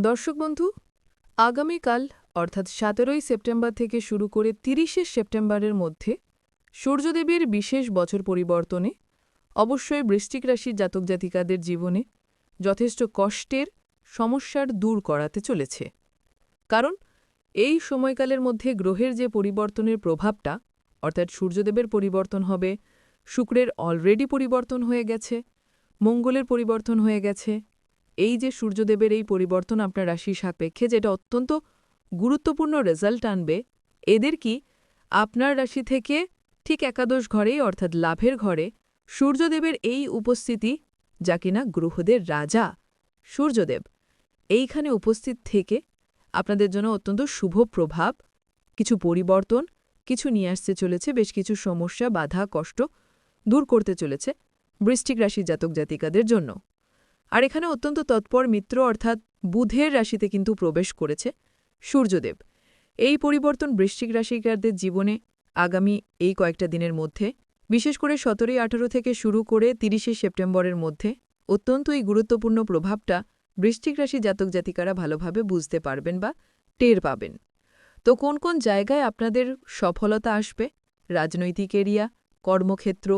দর্শক বন্ধু, আগামীকাল, অর্থাৎ সতেরোই সেপ্টেম্বর থেকে শুরু করে তিরিশে সেপ্টেম্বরের মধ্যে সূর্যদেবের বিশেষ বছর পরিবর্তনে অবশ্যই বৃশ্চিক রাশির জাতক জাতিকাদের জীবনে যথেষ্ট কষ্টের সমস্যার দূর করাতে চলেছে। কারণ এই সময়কালের মধ্যে গ্রহের যে পরিবর্তনের প্রভাবটা, অর্থাৎ সূর্যদেবের পরিবর্তন হবে, শুক্রের অলরেডি পরিবর্তন হয়ে গেছে, মঙ্গলের পরিবর্তন হয়ে গেছে এই যে সূর্যদেবের এই পরিবর্তন আপনার রাশির সাপেক্ষে, যেটা অত্যন্ত গুরুত্বপূর্ণ রেজাল্ট আনবে, এদের কি আপনার রাশি থেকে ঠিক একাদশ ঘরেই, অর্থাৎ লাভের ঘরে, সূর্যদেবের এই উপস্থিতি যা কিনা গ্রহদের রাজা সূর্যদেব, এইখানে উপস্থিত থেকে আপনাদের জন্য অত্যন্ত শুভ প্রভাব, কিছু পরিবর্তন, কিছু নিয়ে আসতে চলেছে, বেশ কিছু সমস্যা, বাধা, কষ্ট দূর করতে চলেছে বৃষ্টিক রাশির জাতক জাতিকাদের জন্য। আর এখানে অত্যন্ত তৎপর মিত্র অর্থাৎ বুধের রাশিতে কিন্তু প্রবেশ করেছে সূর্যদেব। এই পরিবর্তন বৃশ্চিক রাশিকারদের জীবনে আগামী এই কয়েকটা দিনের মধ্যে, বিশেষ করে সতেরোই আঠারো থেকে শুরু করে তিরিশে সেপ্টেম্বরের মধ্যে, অত্যন্ত এই গুরুত্বপূর্ণ প্রভাবটা বৃশ্চিক রাশি জাতক জাতিকারা ভালোভাবে বুঝতে পারবেন বা টের পাবেন। তো কোন কোন জায়গায় আপনাদের সফলতা আসবে? রাজনৈতিক এরিয়া, কর্মক্ষেত্র,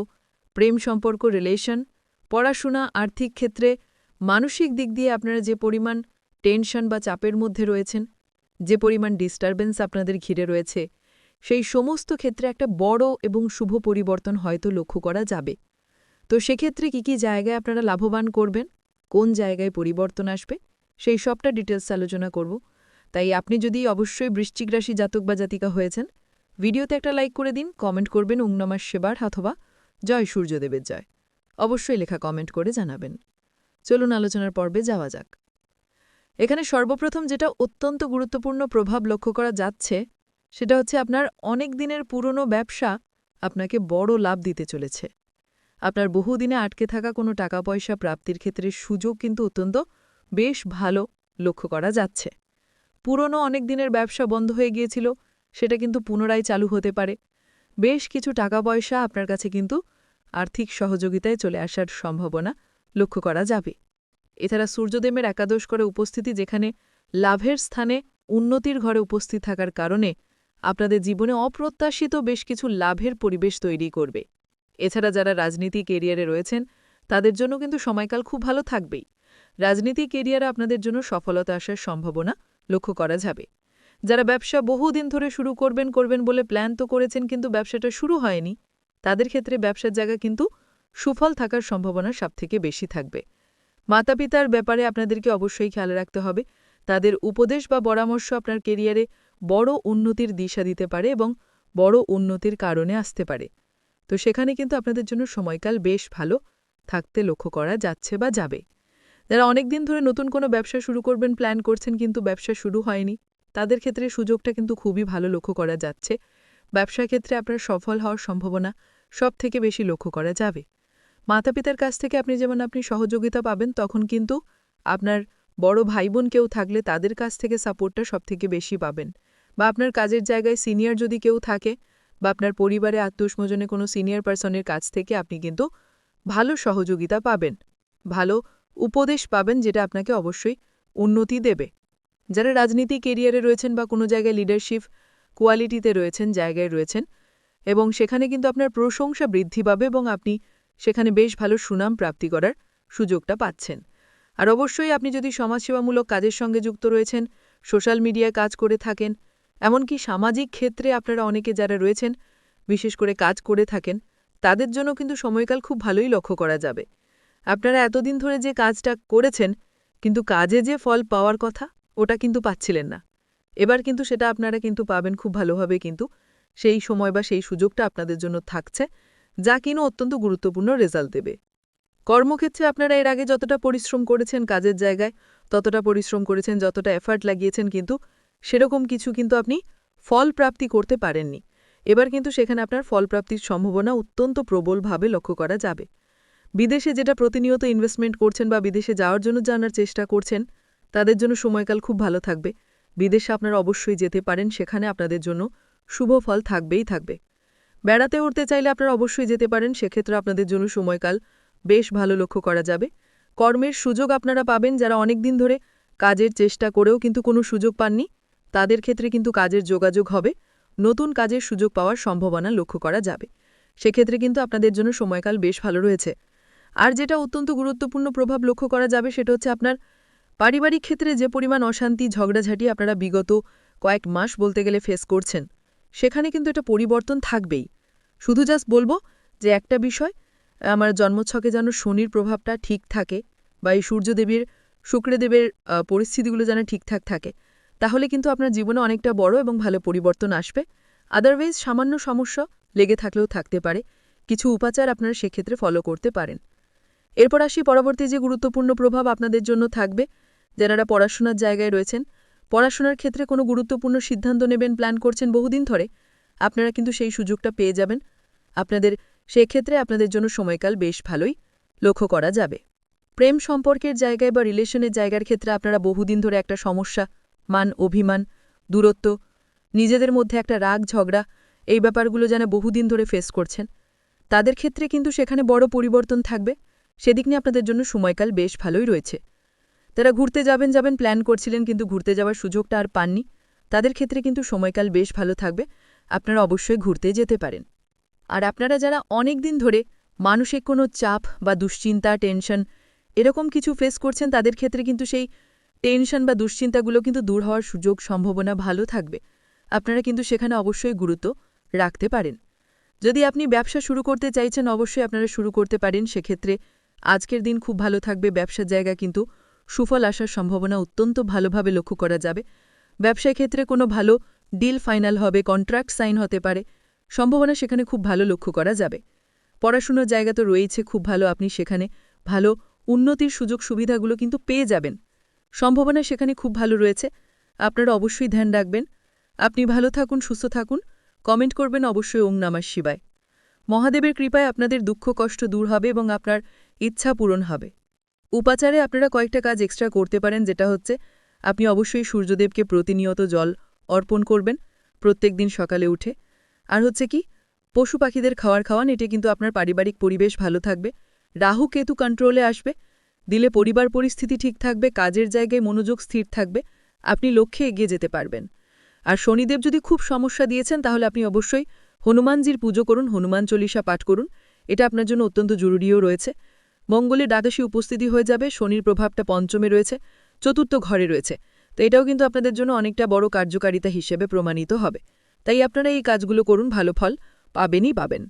প্রেম সম্পর্ক রিলেশন পড়াশোনা, আর্থিক ক্ষেত্রে মানসিক দিক দিয়ে আপনারা যে পরিমাণ টেনশন বা চাপের মধ্যে রয়েছেন, যে পরিমাণ ডিস্টারবেন্স আপনাদের ঘিরে রয়েছে, সেই সমস্ত ক্ষেত্রে একটা বড় এবং শুভ পরিবর্তন হয়তো লক্ষ্য করা যাবে। তো সেক্ষেত্রে কি কি জায়গায় আপনারা লাভবান করবেন, কোন জায়গায় পরিবর্তন আসবে, সেই সবটা ডিটেলস আলোচনা করব। তাই আপনি যদি অবশ্যই বৃশ্চিক রাশি জাতক বা জাতিকা হয়েছেন, ভিডিওতে একটা লাইক করে দিন কমেন্ট করবেন উংনমার সেবার অথবা জয় সূর্যদেবের জয়। অবশ্যই লেখা কমেন্ট করে জানাবেন। চলুন আলোচনার পর্বে যাওয়া যাক। এখানে সর্বপ্রথম যেটা অত্যন্ত গুরুত্বপূর্ণ প্রভাব লক্ষ্য করা যাচ্ছে, সেটা হচ্ছে আপনার অনেক দিনের পুরনো ব্যবসা আপনাকে বড় লাভ দিতে চলেছে। আপনার বহুদিনে আটকে থাকা কোনো টাকা পয়সা প্রাপ্তির ক্ষেত্রে সুযোগ কিন্তু অত্যন্ত বেশ ভালো লক্ষ্য করা যাচ্ছে। পুরনো অনেক দিনের ব্যবসা বন্ধ হয়ে গিয়েছিল, সেটা কিন্তু পুনরায় চালু হতে পারে। বেশ কিছু টাকা পয়সা আপনার কাছে কিন্তু আর্থিক সহযোগিতায় চলে আসার সম্ভাবনা লক্ষ্য করা যাবে। এছাড়া সূর্যদেবের একাদশ করে উপস্থিতি যেখানে লাভের স্থানে উন্নতির ঘরে উপস্থিত থাকার কারণে আপনাদের জীবনে অপ্রত্যাশিত বেশ কিছু লাভের পরিবেশ তৈরি করবে। এছাড়া যারা রাজনীতি কেরিয়ারে রয়েছেন, তাদের জন্য কিন্তু সময়কাল খুব ভালো থাকবেই। রাজনীতি কেরিয়ারে আপনাদের জন্য সফলতা আসার সম্ভাবনা লক্ষ্য করা যাবে। যারা ব্যবসা বহুদিন ধরে শুরু করবেন করবেন বলে প্ল্যান তো করেছেন, কিন্তু ব্যবসাটা শুরু হয়নি, তাদের ক্ষেত্রে ব্যবসার জায়গা কিন্তু সুফল থাকার সম্ভাবনা সবথেকে বেশি থাকবে। মাতা পিতার ব্যাপারে আপনাদেরকে অবশ্যই খেয়াল রাখতে হবে। তাদের উপদেশ বা পরামর্শ আপনার কেরিয়ারে বড় উন্নতির দিশা দিতে পারে এবং বড় উন্নতির কারণে আসতে পারে। তো সেখানে কিন্তু আপনাদের জন্য সময়কাল বেশ ভালো থাকতে লক্ষ্য করা যাচ্ছে বা যাবে। যারা অনেক দিন ধরে নতুন কোনো ব্যবসা শুরু করবেন প্ল্যান করছেন কিন্তু ব্যবসা শুরু হয়নি, তাদের ক্ষেত্রে সুযোগটা কিন্তু খুবই ভালো লক্ষ্য করা যাচ্ছে। ব্যবসার ক্ষেত্রে আপনার সফল হওয়ার সম্ভাবনা সব থেকে বেশি লক্ষ্য করা যাবে। মাতা পিতার কাছ থেকে আপনি যেমন আপনি সহযোগিতা পাবেন, তখন কিন্তু আপনার বড় ভাই বোন কেউ থাকলে তাদের কাছ থেকে সাপোর্টটা সবথেকে বেশি পাবেন। বা আপনার কাজের জায়গায় সিনিয়র যদি কেউ থাকে বা আপনার পরিবারে আত্মীয়স্বজনে কোনো সিনিয়র পার্সনের কাছ থেকে আপনি কিন্তু ভালো সহযোগিতা পাবেন, ভালো উপদেশ পাবেন যেটা আপনাকে অবশ্যই উন্নতি দেবে। যারা রাজনীতি কেরিয়ারে রয়েছেন বা কোনো জায়গায় লিডারশিপ কোয়ালিটিতে রয়েছেন, জায়গায় রয়েছেন এবং সেখানে কিন্তু আপনার প্রশংসা বৃদ্ধি পাবে এবং আপনি সেখানে বেশ ভালো সুনাম প্রাপ্তি করার সুযোগটা পাচ্ছেন। আর অবশ্যই আপনি যদি সমাজসেবামূলক কাজের সঙ্গে যুক্ত রয়েছেন, সোশ্যাল মিডিয়ায় কাজ করে থাকেন, এমনকি সামাজিক ক্ষেত্রে আপনারা অনেকে যারা রয়েছেন, বিশেষ করে কাজ করে থাকেন, তাদের জন্য কিন্তু সময়কাল খুব ভালোই লক্ষ্য করা যাবে। আপনারা এতদিন ধরে যে কাজটা করেছেন, কিন্তু কাজে যে ফল পাওয়ার কথা, ওটা কিন্তু পাচ্ছিলেন না। এবার কিন্তু সেটা আপনারা কিন্তু পাবেন খুব ভালোভাবে কিন্তু সেই সময় বা সেই সুযোগটা আপনাদের জন্য থাকছে। যা কিনা অত্যন্ত গুরুত্বপূর্ণ রেজাল্ট দেবে। কর্মক্ষেত্রে আপনারা এর আগে যতটা পরিশ্রম করেছেন কাজের জায়গায়, ততটা পরিশ্রম করেছেন, যতটা এফার্ট লাগিয়েছেন কিন্তু সেরকম কিছু কিন্তু আপনি ফল প্রাপ্তি করতে পারেননি। এবার কিন্তু সেখানে আপনার ফল প্রাপ্তির সম্ভাবনা অত্যন্ত প্রবলভাবে লক্ষ্য করা যাবে। বিদেশে যেটা প্রতিনিয়ত ইনভেস্টমেন্ট করছেন বা বিদেশে যাওয়ার জন্য জানার চেষ্টা করছেন, তাদের জন্য সময়কাল খুব ভালো থাকবে। বিদেশে আপনারা অবশ্যই যেতে পারেন, সেখানে আপনাদের জন্য শুভ ফল থাকবেই থাকবে। বেড়াতে উঠতে চাইলে আপনারা অবশ্যই যেতে পারেন, সেক্ষেত্রে আপনাদের জন্য সময়কাল বেশ ভালো লক্ষ্য করা যাবে। কর্মের সুযোগ আপনারা পাবেন যারা অনেক দিন ধরে কাজের চেষ্টা করেও কিন্তু কোনো সুযোগ পাননি, তাদের ক্ষেত্রে কিন্তু কাজের যোগাযোগ হবে। নতুন কাজের সুযোগ পাওয়ার সম্ভাবনা লক্ষ্য করা যাবে। সেক্ষেত্রে কিন্তু আপনাদের জন্য সময়কাল বেশ ভালো রয়েছে। আর যেটা অত্যন্ত গুরুত্বপূর্ণ প্রভাব লক্ষ্য করা যাবে, সেটা হচ্ছে আপনার পারিবারিক ক্ষেত্রে যে পরিমাণ অশান্তি, ঝগড়াঝাটি আপনারা বিগত কয়েক মাস বলতে গেলে ফেস করছেন, সেখানে কিন্তু এটা পরিবর্তন থাকবেই। শুধু জাস্ট বলব যে একটা বিষয়, আমার জন্মছকে যেন শনির প্রভাবটা ঠিক থাকে বা এই সূর্যদেবীর, শুক্রদেবের পরিস্থিতিগুলো যেন ঠিকঠাক থাকে, তাহলে কিন্তু আপনার জীবনে অনেকটা বড় এবং ভালো পরিবর্তন আসবে। আদারওয়াইজ সামান্য সমস্যা লেগে থাকলেও থাকতে পারে, কিছু উপাচার আপনারা সেক্ষেত্রে ফলো করতে পারেন। এরপর আসি পরবর্তী যে গুরুত্বপূর্ণ প্রভাব আপনাদের জন্য থাকবে যারা পড়াশোনার জায়গায় রয়েছেন, পড়াশোনার ক্ষেত্রে কোনো গুরুত্বপূর্ণ সিদ্ধান্ত নেবেন প্ল্যান করছেন বহুদিন ধরে আপনারা কিন্তু সেই সুযোগটা পেয়ে যাবেন। আপনাদের, সেক্ষেত্রে আপনাদের জন্য সময়কাল বেশ ভালোই লক্ষ্য করা যাবে। প্রেম সম্পর্কের জায়গায় বা রিলেশনের জায়গার ক্ষেত্রে আপনারা বহুদিন ধরে একটা সমস্যা, মান, অভিমান, দূরত্ব, নিজেদের মধ্যে একটা রাগ, ঝগড়া, এই ব্যাপারগুলো যেন বহুদিন ধরে ফেস করছেন। তাদের ক্ষেত্রে কিন্তু সেখানে বড় পরিবর্তন থাকবে। সেদিক নিয়ে আপনাদের জন্য সময়কাল বেশ ভালোই রয়েছে। তারা ঘুরতে যাবেন যাবেন প্ল্যান করছিলেন, কিন্তু ঘুরতে যাওয়ার সুযোগটা আর পাননি। তাদের ক্ষেত্রে কিন্তু সময়কাল বেশ ভালো থাকবে। আপনারা অবশ্যই ঘুরতে যেতে পারেন। আর আপনারা যারা অনেক দিন ধরে মানসিক কোনো চাপ বা দুশ্চিন্তা, টেনশন এরকম কিছু ফেস করছেন, তাদের ক্ষেত্রে কিন্তু সেই টেনশন বা দুশ্চিন্তাগুলো কিন্তু দূর হওয়ার সুযোগ, সম্ভাবনা ভালো থাকবে। আপনারা কিন্তু সেখানে অবশ্যই গুরুত্ব রাখতে পারেন। যদি আপনি ব্যবসা শুরু করতে চাইছেন, অবশ্যই আপনারা শুরু করতে পারেন। সেক্ষেত্রে আজকের দিন খুব ভালো থাকবে। ব্যবসার জায়গা কিন্তু সুফল আসার সম্ভাবনা অত্যন্ত ভালোভাবে লক্ষ্য করা যাবে। ব্যবসায় ক্ষেত্রে কোনো ভালো ডিল ফাইনাল হবে, কন্ট্রাক্ট সাইন হতে পারে। সম্ভাবনা সেখানে খুব ভালো লক্ষ্য করা যাবে। পড়াশুনোর জায়গা তো রয়েছে খুব ভালো আপনি সেখানে ভালো উন্নতির সুযোগ সুবিধাগুলো কিন্তু পেয়ে যাবেন। সম্ভাবনা সেখানে খুব ভালো রয়েছে, আপনারা অবশ্যই ধ্যান রাখবেন। আপনি ভালো থাকুন, সুস্থ থাকুন, কমেন্ট করবেন অবশ্যই ওং নামার শিবায়। মহাদেবের কৃপায় আপনাদের দুঃখ, কষ্ট দূর হবে এবং আপনার ইচ্ছা পূরণ হবে। উপাচারে আপনারা কয়েকটা কাজ এক্সট্রা করতে পারেন, যেটা হচ্ছে আপনি অবশ্যই সূর্যদেবকে প্রতিনিয়ত জল অর্পণ করবেন প্রত্যেক দিন সকালে উঠে। আর হচ্ছে কি, পশু পাখিদের খাওয়ার খাওয়ান এতে কিন্তু আপনার পারিবারিক পরিবেশ ভালো থাকবে। রাহু কেতু কন্ট্রোলে আসবে, দিলে পরিবার পরিস্থিতি ঠিক থাকবে, কাজের জায়গায় মনোযোগ স্থির থাকবে, আপনি লক্ষ্যে এগিয়ে যেতে পারবেন। আর শনিদেব যদি খুব সমস্যা দিয়েছেন, তাহলে আপনি অবশ্যই হনুমানজির পুজো করুন, হনুমান চল্লিশা পাঠ করুন, এটা আপনার জন্য অত্যন্ত জরুরিও রয়েছে। মঙ্গলে দ্বাদশী উপস্থিতি হয়ে যাবে, শনির প্রভাবটা পঞ্চমে রয়েছে, চতুর্থ ঘরে রয়েছে। তো এটাও কিন্তু আপনাদের জন্য অনেকটা বড় কার্যকারিতা হিসেবে প্রমাণিত হবে। তাই আপনারা এই কাজগুলো করুন, ভালো ফল পাবেনই পাবেন।